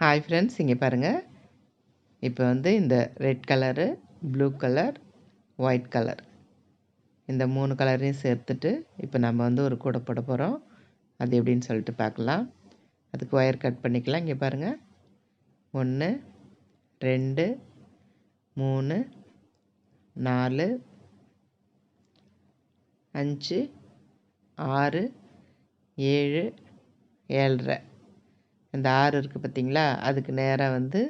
Hi friends இங்கே பாருங்கள் இப்போ வந்து இந்த red colour blue colour white colour இந்த மூணு கலரையும் சேர்த்துட்டு இப்போ நம்ம வந்து ஒரு கூடை போட போகிறோம் அது எப்படின்னு சொல்லிட்டு பார்க்கலாம். அதுக்கு ஒயர் கட் பண்ணிக்கலாம். இங்கே பாருங்கள் ஒன்று ரெண்டு மூணு நாலு அஞ்சு ஆறு ஏழு ஏழரை. இந்த ஆறு இருக்குது பார்த்தீங்களா அதுக்கு நேராக வந்து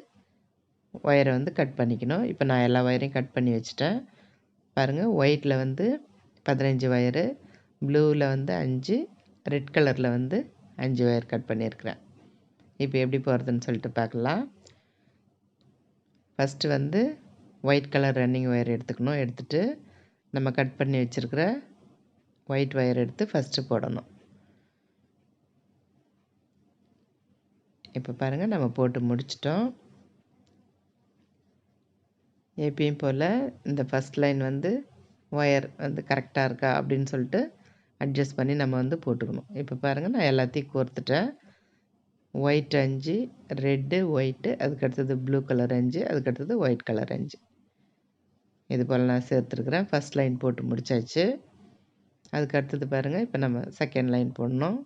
ஒயரை வந்து கட் பண்ணிக்கணும். இப்போ நான் எல்லா ஒயரையும் கட் பண்ணி வச்சுட்டேன். பாருங்கள் ஒயிட்டில் வந்து பதினஞ்சு ஒயரு ப்ளூவில் வந்து அஞ்சு ரெட் கலரில் வந்து அஞ்சு ஒயர் கட் பண்ணியிருக்கிறேன். இப்போ எப்படி போகிறதுன்னு சொல்லிட்டு பார்க்கலாம். ஃபஸ்ட்டு வந்து ஒயிட் கலர் ரன்னிங் ஒயர் எடுத்துக்கணும். எடுத்துகிட்டு நம்ம கட் பண்ணி வச்சுருக்கிற ஒயிட் ஒயர் எடுத்து ஃபஸ்ட்டு போடணும். இப்போ பாருங்கள் நம்ம போட்டு முடிச்சிட்டோம். எப்பயும் போல் இந்த ஃபஸ்ட் லைன் வந்து ஒயர் வந்து கரெக்டாக இருக்கா அப்படின்னு சொல்லிட்டு அட்ஜஸ்ட் பண்ணி நம்ம வந்து போட்டுக்கணும். இப்போ பாருங்கள் நான் எல்லாத்தையும் கோர்த்துட்டேன். ஒயிட் அஞ்சு ரெட்டு ஒயிட்டு அதுக்கடுத்தது ப்ளூ கலர் அஞ்சு அதுக்கடுத்தது ஒயிட் கலர் அஞ்சு. இது போல் நான் சேர்த்துருக்குறேன். ஃபஸ்ட் லைன் போட்டு முடித்தாச்சு அதுக்கடுத்தது பாருங்கள் இப்போ நம்ம செகண்ட் லைன் போடணும்.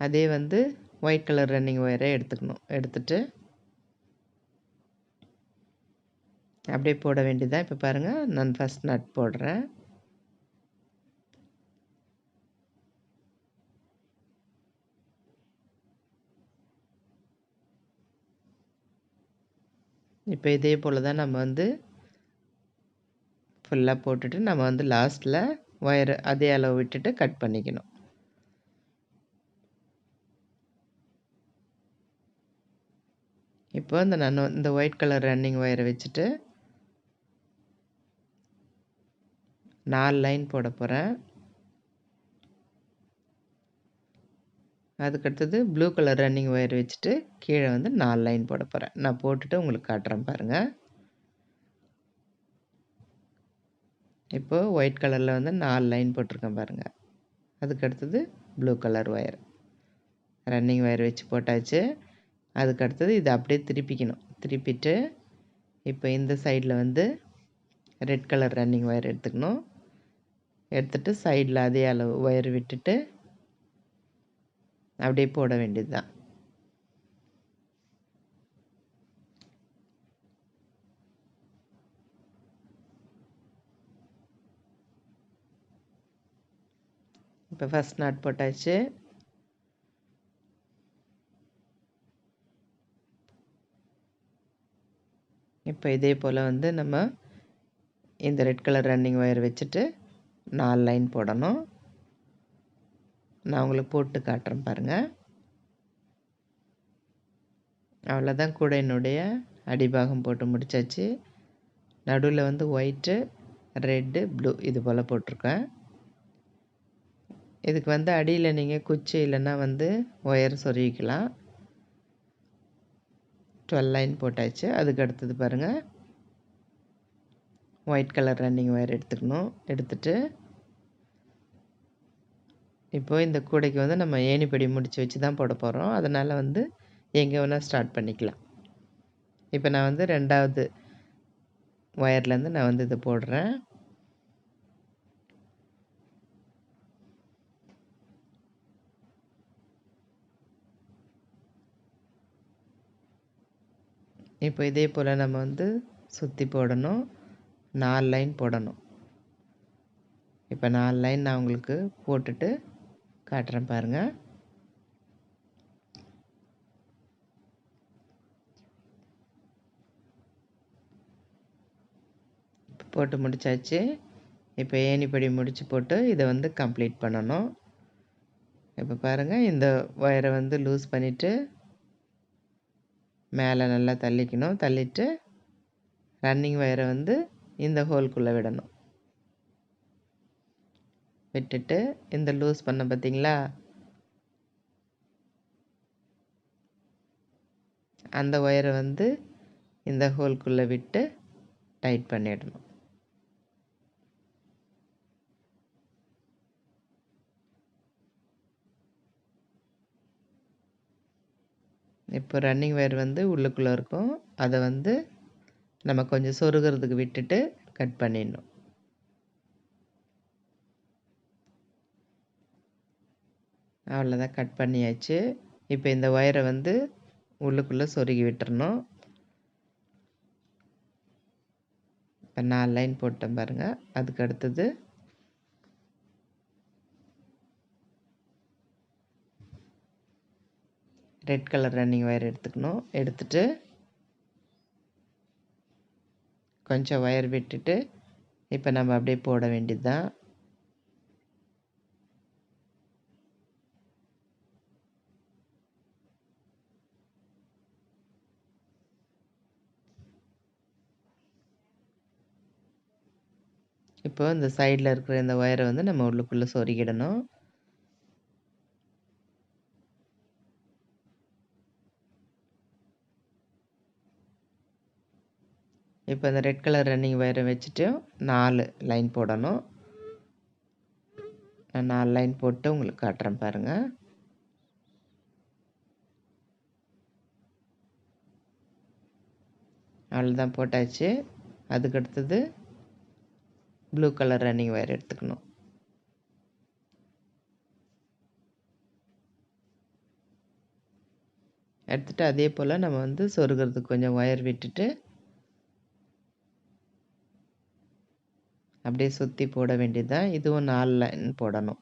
அதே வந்து ஒயிட் கலர் ரன்னிங் ஒயரை எடுத்துக்கணும். எடுத்துட்டு அப்படியே போட வேண்டியதான் இப்போ பாருங்கள் நான் ஃபஸ்ட் நட் போடுறேன். இப்போ இதே போல் தான் நம்ம வந்து ஃபுல்லாக போட்டுட்டு நம்ம வந்து லாஸ்ட்டில் ஒயர் அதே அளவு விட்டுட்டு கட் பண்ணிக்கணும். இப்போ இந்த நான் இந்த ஒயிட் கலர் ரன்னிங் ஒயரை வச்சுட்டு நாலு லைன் போட போகிறேன் அதுக்கடுத்தது ப்ளூ கலர் ரன்னிங் ஒயர் வச்சுட்டு கீழே வந்து நாலு லைன் போட போகிறேன் நான் போட்டுட்டு உங்களுக்கு காட்டுறேன் பாருங்கள் இப்போது ஒயிட் கலரில் வந்து நாலு லைன் போட்டிருக்கேன் பாருங்கள் அதுக்கடுத்தது blue colour wire running wire வச்சு போட்டாச்சு. அதுக்கு அடுத்தது இதை அப்படியே திருப்பிக்கணும். திருப்பிட்டு இப்போ இந்த சைடில் வந்து ரெட் கலர் ரன்னிங் ஒயர் எடுத்துக்கணும். எடுத்துகிட்டு சைடில் அதே அளவு ஒயர் விட்டுட்டு அப்படியே போட வேண்டியது தான் இப்போ ஃபஸ்ட் நாட் போட்டாச்சு. இப்போ இதே போல் வந்து நம்ம இந்த ரெட் கலர் ரன்னிங் ஒயர் வச்சுட்டு நாலு லைன் போடணும். நான் உங்களுக்கு போட்டு காட்டுறேன் பாருங்கள் அவ்வளோதான் கூட என்னுடைய அடிபாகம் போட்டு முடித்தாச்சு நடுவில் வந்து ஒயிட்டு ரெட்டு ப்ளூ இது போல் போட்டிருக்கேன். இதுக்கு வந்து அடியில் நீங்கள் குச்சி இல்லைன்னா வந்து ஒயர் சொருகிக்கலாம். டுவெல் லைன் போட்டாச்சு. அதுக்கு அடுத்தது பாருங்கள் ஒயிட் கலர் ரன்னிங் ஒயர் எடுத்துக்கணும். எடுத்துட்டு இப்போது இந்த கூடைக்கு வந்து நம்ம ஏணிப்படி முடித்து வச்சு தான் போட போகிறோம் அதனால் வந்து எங்கே வேணால் ஸ்டார்ட் பண்ணிக்கலாம். இப்போ நான் வந்து ரெண்டாவது ஒயர்லேருந்து நான் வந்து இதை போடுறேன். இப்போ இதே போல் நம்ம வந்து சுற்றி போடணும். நாலு லைன் போடணும். இப்போ நாலு லைன் நான் உங்களுக்கு போட்டுட்டு காட்டுறேன் பாருங்கள் போட்டு முடித்தாச்சு இப்போ ஏணிப்படி முடித்து போட்டு இதை வந்து கம்ப்ளீட் பண்ணணும். இப்போ பாருங்கள் இந்த ஒயரை வந்து லூஸ் பண்ணிவிட்டு மேலே நல்லா தள்ளிக்கணும். தள்ளிட்டு ரன்னிங் ஒயரை வந்து இந்த ஹோல்குள்ளே விடணும். விட்டுட்டு இந்த லூஸ் பண்ண பார்த்தீங்களா? அந்த ஒயரை வந்து இந்த ஹோல்குள்ளே விட்டு டைட் பண்ணிடணும். இப்போ ரன்னிங் ஒயர் வந்து உள்ளுக்குள்ளே இருக்கும். அதை வந்து நம்ம கொஞ்சம் சொருகிறதுக்கு விட்டுட்டு கட் பண்ணிடணும். அவ்வளோதான் கட் பண்ணியாச்சு. இப்போ இந்த ஒயரை வந்து உள்ளுக்குள்ளே சொருகி விட்டுறணும். இப்போ நாலு லைன் போட்டேன் பாருங்கள் அதுக்கு அடுத்தது ரெட் கலர் ரன்னிங் ஒயர் எடுத்துக்கணும். எடுத்துட்டு கொஞ்சம் ஒயர் விட்டுட்டு இப்போ நம்ம அப்படியே போட வேண்டியது தான் இப்போ இந்த சைடில் இருக்கிற இந்த ஒயரை வந்து நம்ம உள்ளுக்குள்ளே சொருகிடணும். இப்போ இந்த ரெட் கலர் ரன்னிங் ஒயரை வச்சுட்டு நாலு லைன் போடணும். நான் நாலு லைன் போட்டு உங்களுக்கு காட்டுறேன் பாருங்கள் அவ்வளோதான் போட்டாச்சு. அதுக்கு அடுத்தது ப்ளூ கலர் ரன்னிங் ஒயர் எடுத்துக்கணும். எடுத்துகிட்டு அதே போல் நம்ம வந்து சொருகிறதுக்கு கொஞ்சம் ஒயர் விட்டுட்டு அப்படியே சுற்றி போட வேண்டியது? தான் இதுவும் நாலு லைன் போடணும்.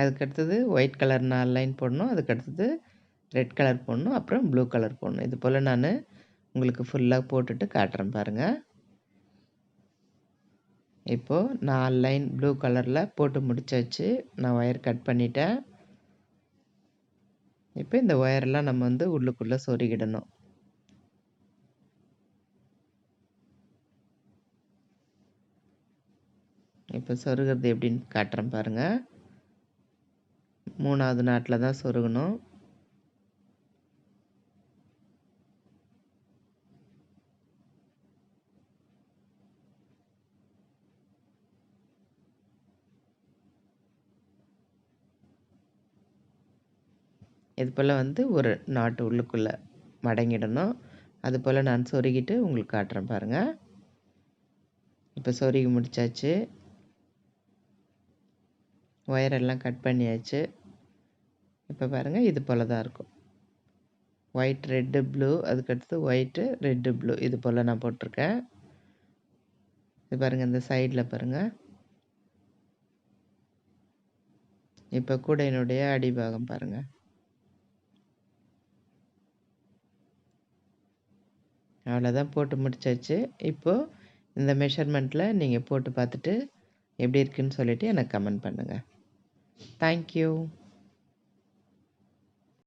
அதுக்கடுத்தது ஒயிட் கலர் நாலு லைன் போடணும். அதுக்கடுத்தது ரெட் கலர் போடணும். அப்புறம் ப்ளூ கலர் போடணும். இது போல் நான் உங்களுக்கு ஃபுல்லாக போட்டுட்டு காட்டுறேன் பாருங்கள் இப்போது நாலு லைன் ப்ளூ கலரில் போட்டு முடிச்சாச்சு. நான் ஒயர் கட் பண்ணிட்டேன். இப்போ இந்த ஒயரெல்லாம் நம்ம வந்து உள்ளுக்குள்ளே சொருகிடணும். இப்போ சொருகிறது எப்படின்னு காட்டுறேன் பாருங்கள் மூணாவது நாட்டில் தான் சொருகணும். இது போல் வந்து ஒரு நாட்டு உள்ளுக்குள்ளே மடங்கிடணும். அது போல் நான் சொருகிட்டு உங்களுக்கு காட்டுறேன் பாருங்கள் இப்போ சொருகி முடித்தாச்சு ஒயரெல்லாம் கட் பண்ணியாச்சு. இப்போ பாருங்கள் இது போல் தான் இருக்கும். ஒயிட் ரெட்டு ப்ளூ அதுக்கடுத்து ஒயிட்டு ரெட்டு ப்ளூ இது போல் நான் போட்டிருக்கேன். இது பாருங்கள் இந்த சைடில் பாருங்கள் இப்போ கூடையினுடைய அடிபாகம் பாருங்கள் அவ்வளோதான் போட்டு முடிச்சாச்சு. இப்போது இந்த மெஷர்மெண்ட்டில் நீங்கள் போட்டு பார்த்துட்டு எப்படி இருக்குன்னு சொல்லிவிட்டு எனக்கு கமெண்ட் பண்ணுங்கள் தேங்க்யூ